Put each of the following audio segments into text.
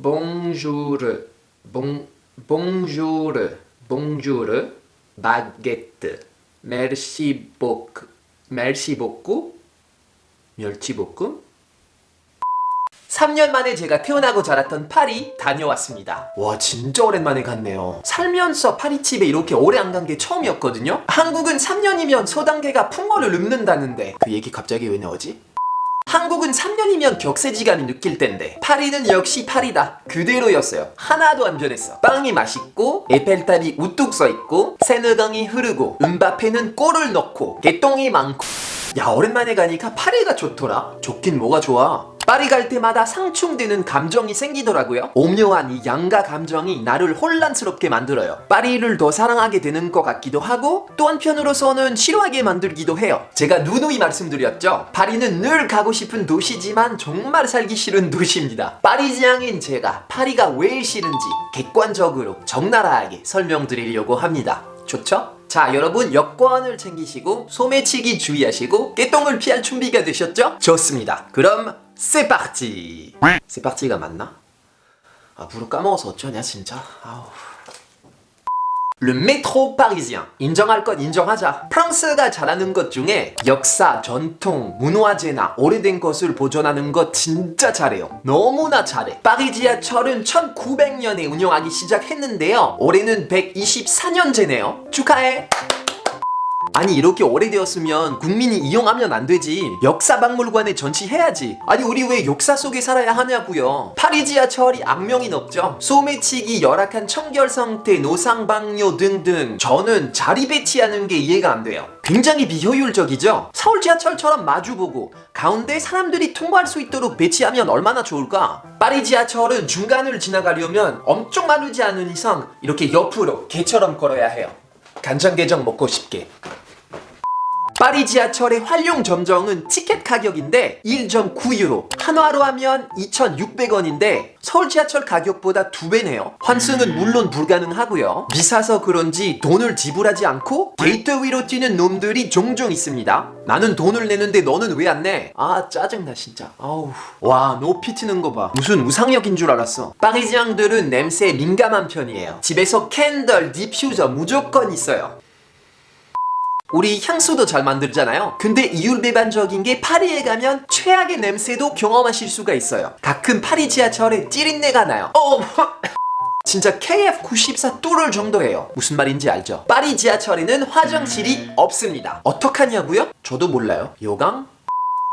bonjour, bon, bonjour, bonjour, baguette, merci beaucoup, merci beaucoup, 멸치 볶음? 3년 만에 제가 태어나고 자랐던 파리 다녀왔습니다. 와 진짜 오랜만에 갔네요. 살면서 파리집에 이렇게 오래 안 간 게 처음이었거든요. 한국은 3년이면 소단계가 풍어를 읊는다는데 그 얘기 갑자기 왜 나오지? 한국은 3년이면 격세지감이 느낄 텐데 파리는 역시 파리다. 그대로였어요. 하나도 안 변했어. 빵이 맛있고 에펠탑이 우뚝 서있고 세느강이 흐르고 음바페는 골을 넣고 개똥이 많고. 야 오랜만에 가니까 파리가 좋더라. 좋긴 뭐가 좋아 파리 갈 때마다 상충되는 감정이 생기더라고요. 오묘한 이 양가 감정이 나를 혼란스럽게 만들어요. 파리를 더 사랑하게 되는 것 같기도 하고 또 한편으로서는 싫어하게 만들기도 해요. 제가 누누이 말씀드렸죠. 파리는 늘 가고 싶은 도시지만 정말 살기 싫은 도시입니다. 파리지앙인 제가 파리가 왜 싫은지 객관적으로 적나라하게 설명드리려고 합니다. 좋죠? 자 여러분 여권을 챙기시고 소매치기 주의하시고 깨똥을 피할 준비가 되셨죠? 좋습니다 그럼 세파르티 세파르티가 맞나? 아 불어 까먹어서 어쩌냐 진짜 아우 Le métro parisien. 인정할 것 인정하자. 프랑스가 잘하는 것 중에 역사, 전통, 문화재나 오래된 것을 보존하는 것 진짜 잘해요. 너무나 잘해. 파리 지하철은 1900년에 운영하기 시작했는데요. 올해는 124년째네요. 축하해. 아니 이렇게 오래되었으면 국민이 이용하면 안 되지. 역사박물관에 전시해야지. 아니 우리 왜 역사 속에 살아야 하냐고요. 파리 지하철이 악명이 높죠. 소매치기 열악한 청결 상태 노상방뇨 등등 저는 자리 배치하는 게 이해가 안 돼요. 굉장히 비효율적이죠? 서울 지하철처럼 마주보고 가운데 사람들이 통과할 수 있도록 배치하면 얼마나 좋을까? 파리 지하철은 중간을 지나가려면 엄청 마르지 않은 이상 이렇게 옆으로 개처럼 걸어야 해요 간장게장 먹고 싶게 파리 지하철의 활용 점정은 티켓 가격인데 1.9유로 한화로 하면 2,600원인데 서울 지하철 가격보다 두 배네요. 환승은 물론 불가능하고요. 비싸서 그런지 돈을 지불하지 않고 게이트 위로 뛰는 놈들이 종종 있습니다. 나는 돈을 내는데 너는 왜 안 내? 아 짜증나 진짜. 아우. 와 높이 튀는 거 봐. 무슨 우상역인 줄 알았어. 파리지앙들은 냄새에 민감한 편이에요. 집에서 캔들, 디퓨저 무조건 있어요 우리 향수도 잘 만들잖아요. 근데 이율배반적인 게 파리에 가면 최악의 냄새도 경험하실 수가 있어요. 가끔 파리 지하철에 찌린내가 나요. 어, 진짜 KF94 뚫을 정도예요. 무슨 말인지 알죠? 파리 지하철에는 화장실이 없습니다. 어떡하냐고요? 저도 몰라요. 요강?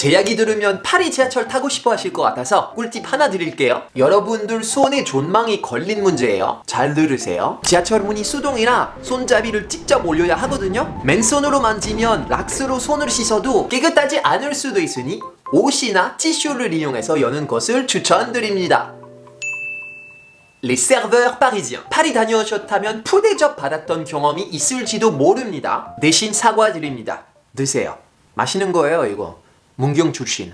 제 이야기 들으면 파리 지하철 타고 싶어 하실 것 같아서 꿀팁 하나 드릴게요. 여러분들 손에 존망이 걸린 문제예요. 잘 들으세요. 지하철 문이 수동이라 손잡이를 직접 올려야 하거든요. 맨손으로 만지면 락스로 손을 씻어도 깨끗하지 않을 수도 있으니 옷이나 티슈를 이용해서 여는 것을 추천드립니다. Les serveurs parisiens. 파리 다녀오셨다면 푸대접 받았던 경험이 있을지도 모릅니다. 대신 사과드립니다. 드세요. 마시는 거예요, 이거. 문경 출신.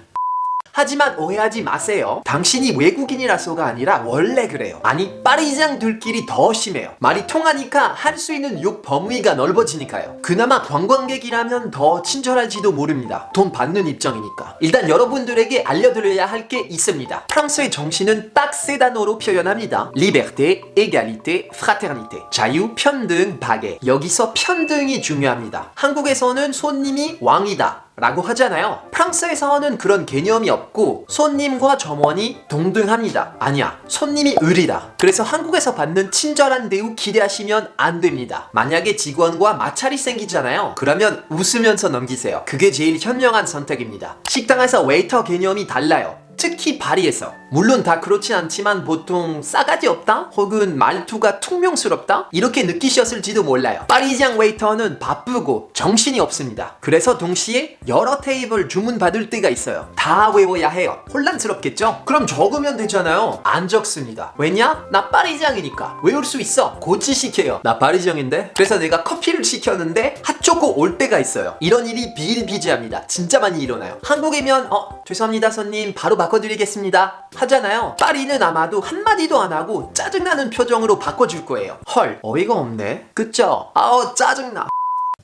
하지만 오해하지 마세요. 당신이 외국인이라서가 아니라 원래 그래요. 아니 파리장들끼리 더 심해요. 말이 통하니까 할 수 있는 욕 범위가 넓어지니까요. 그나마 관광객이라면 더 친절할지도 모릅니다. 돈 받는 입장이니까. 일단 여러분들에게 알려드려야 할 게 있습니다. 프랑스의 정신은 딱 세 단어로 표현합니다. 리베르테, 에갈리테, 프라테르니테. 자유, 편등, 박애. 여기서 편등이 중요합니다. 한국에서는 손님이 왕이다. 라고 하잖아요. 프랑스에서는 그런 개념이 없고 손님과 점원이 동등합니다. 아니야. 손님이 을이다. 그래서 한국에서 받는 친절한 대우 기대하시면 안 됩니다. 만약에 직원과 마찰이 생기잖아요. 그러면 웃으면서 넘기세요. 그게 제일 현명한 선택입니다. 식당에서 웨이터 개념이 달라요. 특히 파리에서. 물론 다 그렇진 않지만 보통 싸가지 없다? 혹은 말투가 퉁명스럽다? 이렇게 느끼셨을지도 몰라요. 파리지앙 웨이터는 바쁘고 정신이 없습니다. 그래서 동시에 여러 테이블 주문 받을 때가 있어요. 다 외워야 해요. 혼란스럽겠죠? 그럼 적으면 되잖아요. 안 적습니다. 왜냐? 나 파리지앙이니까. 외울 수 있어. 고치시켜요. 나 파리지앙인데? 그래서 내가 커피를 시켰는데 핫초코 올 때가 있어요. 이런 일이 비일비재합니다. 진짜 많이 일어나요. 한국이면 어 죄송합니다 손님. 바로 바 꿔드리겠습니다. 하잖아요. 파리는 아마도 한마디도 안 하고 짜증나는 표정으로 바꿔줄 거예요. 헐 어이가 없네. 그쵸? 아우 짜증나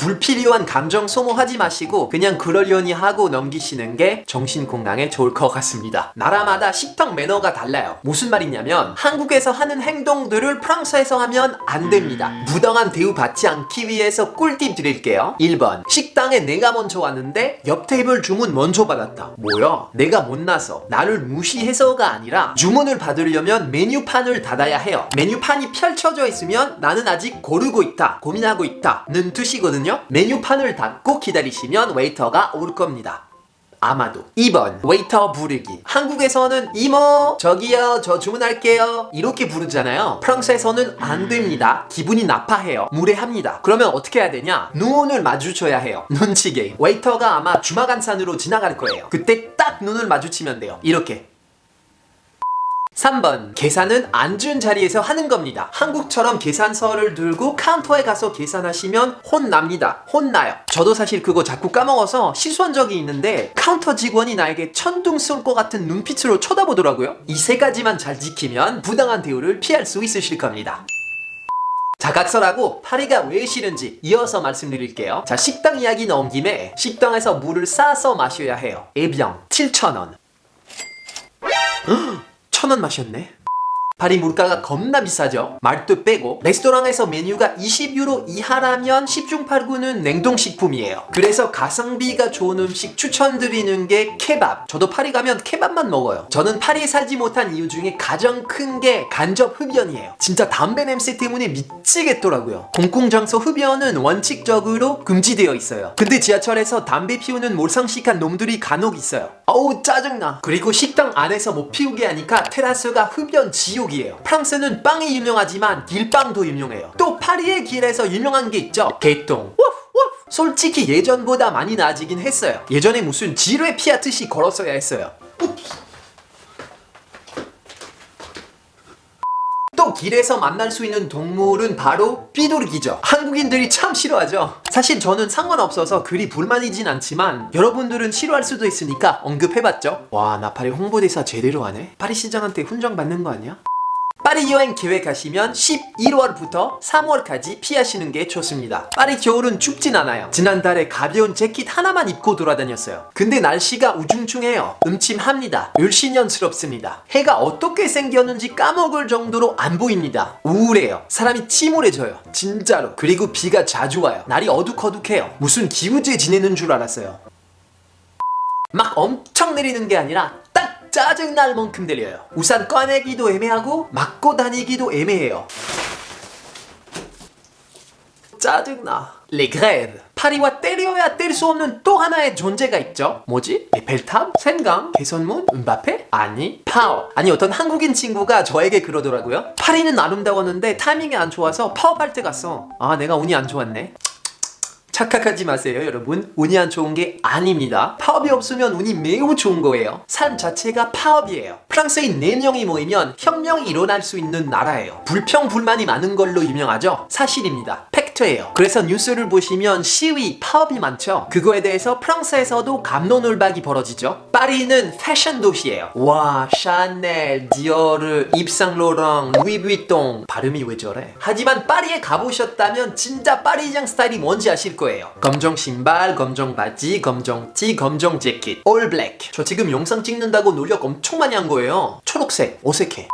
불필요한 감정 소모하지 마시고 그냥 그러려니 하고 넘기시는 게 정신 건강에 좋을 것 같습니다. 나라마다 식당 매너가 달라요. 무슨 말이냐면 한국에서 하는 행동들을 프랑스에서 하면 안 됩니다. 부당한 대우 받지 않기 위해서 꿀팁 드릴게요. 1번 식당에 내가 먼저 왔는데 옆 테이블 주문 먼저 받았다. 뭐야? 내가 못나서 나를 무시해서가 아니라 주문을 받으려면 메뉴판을 닫아야 해요. 메뉴판이 펼쳐져 있으면 나는 아직 고르고 있다, 고민하고 있다는 뜻이거든요. 메뉴판을 닫고 기다리시면 웨이터가 올 겁니다. 아마도 2번 웨이터 부르기. 한국에서는 이모 저기요 저 주문할게요. 이렇게 부르잖아요. 프랑스에서는 안 됩니다. 기분이 나빠해요. 무례합니다. 그러면 어떻게 해야 되냐? 눈을 마주쳐야 해요. 눈치 게임 웨이터가 아마 주마간산으로 지나갈 거예요. 그때 딱 눈을 마주치면 돼요. 이렇게 3번 계산은 앉은 자리에서 하는 겁니다. 한국처럼 계산서를 들고 카운터에 가서 계산하시면 혼납니다. 혼나요. 저도 사실 그거 자꾸 까먹어서 실수한 적이 있는데 카운터 직원이 나에게 천둥 쏠 것 같은 눈빛으로 쳐다보더라고요. 이 세 가지만 잘 지키면 부당한 대우를 피할 수 있으실 겁니다. 자각설하고 파리가 왜 싫은지 이어서 말씀드릴게요. 자, 식당 이야기 나온 김에 식당에서 물을 싸서 마셔야 해요. 에비앙 7,000원. 천원 마셨네. 파리 물가가 겁나 비싸죠. 말도 빼고 레스토랑에서 메뉴가 20유로 이하라면 10중 8구는 냉동식품이에요. 그래서 가성비가 좋은 음식 추천드리는 게 케밥. 저도 파리 가면 케밥만 먹어요. 저는 파리에 살지 못한 이유 중에 가장 큰 게 간접 흡연이에요. 진짜 담배 냄새 때문에 미치겠더라고요. 공공장소 흡연은 원칙적으로 금지되어 있어요. 근데 지하철에서 담배 피우는 몰상식한 놈들이 간혹 있어요. 어우 짜증나. 그리고 식당 안에서 못 피우게 하니까 테라스가 흡연 지옥 이에요. 프랑스는 빵이 유명하지만 길빵도 유명해요. 또 파리의 길에서 유명한 게 있죠. 개똥. 솔직히 예전보다 많이 나아지긴 했어요. 예전에 무슨 지뢰 피하듯이 걸었어야 했어요. 또 길에서 만날 수 있는 동물은 바로 삐돌기죠. 한국인들이 참 싫어하죠. 사실 저는 상관없어서 그리 불만이진 않지만 여러분들은 싫어할 수도 있으니까 언급해봤죠. 와, 나 파리 홍보대사 제대로 하네. 파리 시장한테 훈장 받는 거 아니야? 파리 여행 계획하시면 11월부터 3월까지 피하시는 게 좋습니다. 파리 겨울은 춥진 않아요. 지난달에 가벼운 재킷 하나만 입고 돌아다녔어요. 근데 날씨가 우중충해요. 음침합니다. 을신년스럽습니다. 해가 어떻게 생겼는지 까먹을 정도로 안 보입니다. 우울해요. 사람이 침울해져요. 진짜로. 그리고 비가 자주 와요. 날이 어둑어둑해요. 무슨 기우제 지내는 줄 알았어요. 막 엄청 내리는 게 아니라 딱 짜증날 만큼 내려요. 우산 꺼내기도 애매하고 맞고 다니기도 애매해요. 짜증나. 레그레브. 파리와 때려야 뗄 수 없는 또 하나의 존재가 있죠. 뭐지? 에펠탑? 센강? 개선문? 음바페? 아니, 파워. 아니 어떤 한국인 친구가 저에게 그러더라고요. 파리는 아름다웠는데 타이밍이 안 좋아서 파업할 때 갔어. 아, 내가 운이 안 좋았네. 착각하지 마세요, 여러분. 운이 안 좋은 게 아닙니다. 파업이 없으면 운이 매우 좋은 거예요. 삶 자체가 파업이에요. 프랑스인 4명이 모이면 혁명이 일어날 수 있는 나라예요. 불평, 불만이 많은 걸로 유명하죠? 사실입니다. 팩 트예요. 그래서 뉴스를 보시면 시위, 파업이 많죠? 그거에 대해서 프랑스에서도 감론을박이 벌어지죠? 파리는 패션 도시예요. 와, 샤넬, 디오르, 입상로랑, 루이비통. 발음이 왜 저래? 하지만 파리에 가보셨다면 진짜 파리장 스타일이 뭔지 아실 거예요. 검정 신발, 검정 바지, 검정 티, 검정 재킷, 올 블랙. 저 지금 영상 찍는다고 노력 엄청 많이 한 거예요. 초록색, 어색해.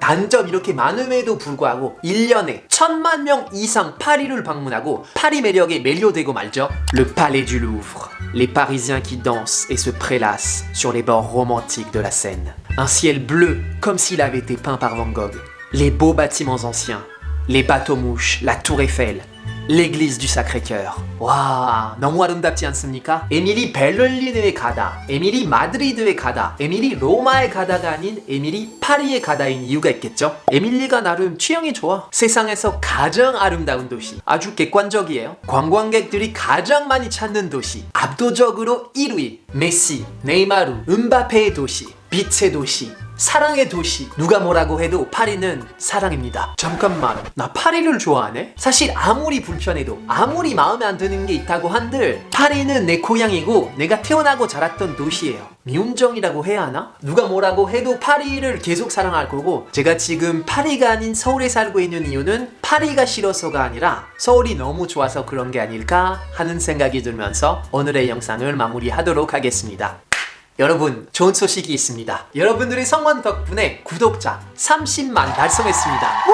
단점 이렇게 많음에도 불구하고 1년에 천만 명 이상 파리를 방문하고 파리 매력에 매료되고 말죠. Le Palais du Louvre. Les Parisiens qui dansent et se prélassent sur les bords romantiques de la Seine. Un ciel bleu comme s'il avait été peint par Van Gogh. Les beaux bâtiments anciens. Les bateaux-mouches, la tour Eiffel. l'église du Sacré-Cœur. 와, 너무 아름답지 않습니까? 에밀리 베를린에 가다, 에밀리 마드리드에 가다, 에밀리 로마에 가다가 아닌 에밀리 파리에 가다인 이유가 있겠죠? 에밀리가 나름 취향이 좋아. 세상에서 가장 아름다운 도시. 아주 객관적이에요. 관광객들이 가장 많이 찾는 도시. 압도적으로 1위. 메시, 네이마루, 음바페의 도시. 빛의 도시, 사랑의 도시. 누가 뭐라고 해도 파리는 사랑입니다. 잠깐만, 나 파리를 좋아하네? 사실 아무리 불편해도 아무리 마음에 안 드는 게 있다고 한들 파리는 내 고향이고 내가 태어나고 자랐던 도시예요. 미운정이라고 해야 하나? 누가 뭐라고 해도 파리를 계속 사랑할 거고 제가 지금 파리가 아닌 서울에 살고 있는 이유는 파리가 싫어서가 아니라 서울이 너무 좋아서 그런 게 아닐까 하는 생각이 들면서 오늘의 영상을 마무리하도록 하겠습니다. 여러분 좋은 소식이 있습니다. 여러분들의 성원 덕분에 구독자 30만 달성했습니다.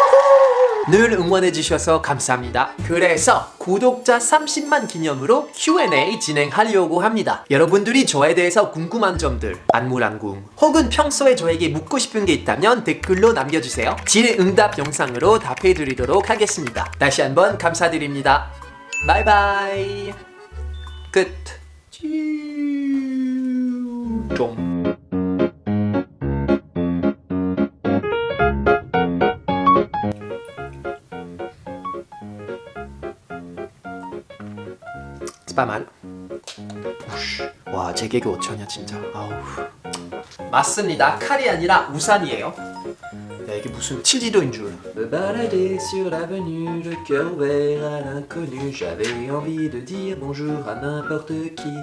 늘 응원해 주셔서 감사합니다. 그래서 구독자 30만 기념으로 Q&A 진행하려고 합니다. 여러분들이 저에 대해서 궁금한 점들, 안무랑궁, 혹은 평소에 저에게 묻고 싶은 게 있다면 댓글로 남겨주세요. 질응답 영상으로 답해 드리도록 하겠습니다. 다시 한번 감사드립니다. 바이바이. 끝. 좀. 스파만. 와, 제 개그 5천이야 진짜. 아우. 맞습니다. 칼이 아니라 우산이에요. 야, 이게 무슨 7지도인 줄. Me balader sur l'avenue, le cœur ouvert à l'inconnu. J'avais envie de dire bonjour à n'importe qui.